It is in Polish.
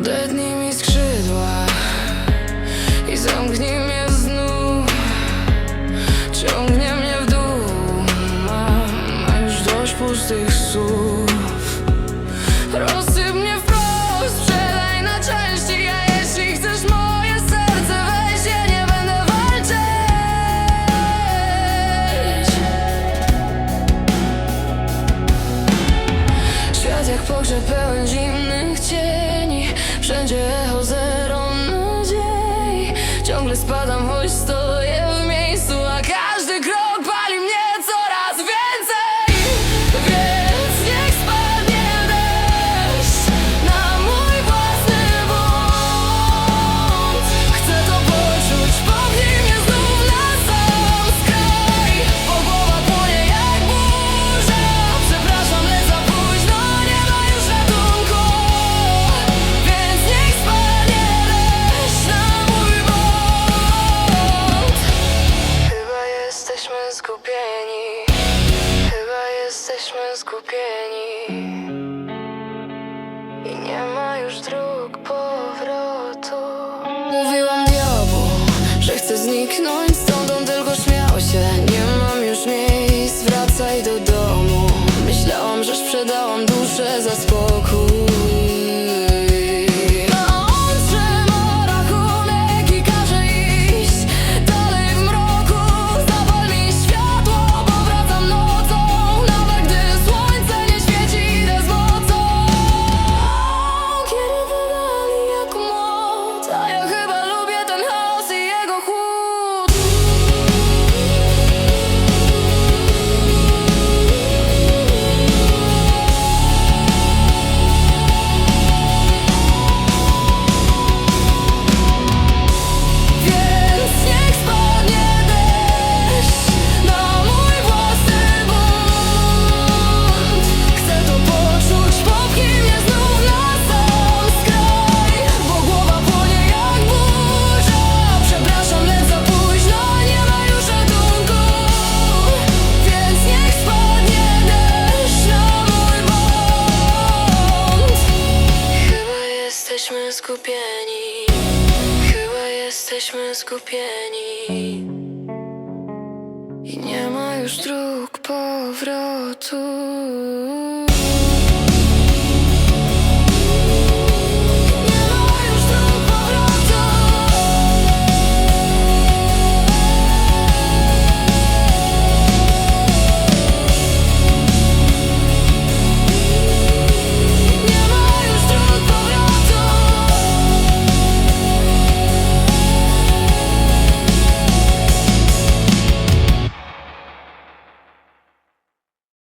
Odetnij mi skrzydła i zamknij mnie znów. Ciągnie mnie w dół, mam już dość pustych słów. Rozsyp mnie wprost, sprzedaj na części A jeśli chcesz moje serce, weź je, nie będę walczyć. Świat jak pogrzeb jesteśmy zgubieni I nie ma już dróg powrotu. Mówiłam diabłu, że chcę zniknąć Z Chyba jesteśmy skupieni. I nie ma już dróg powrotu.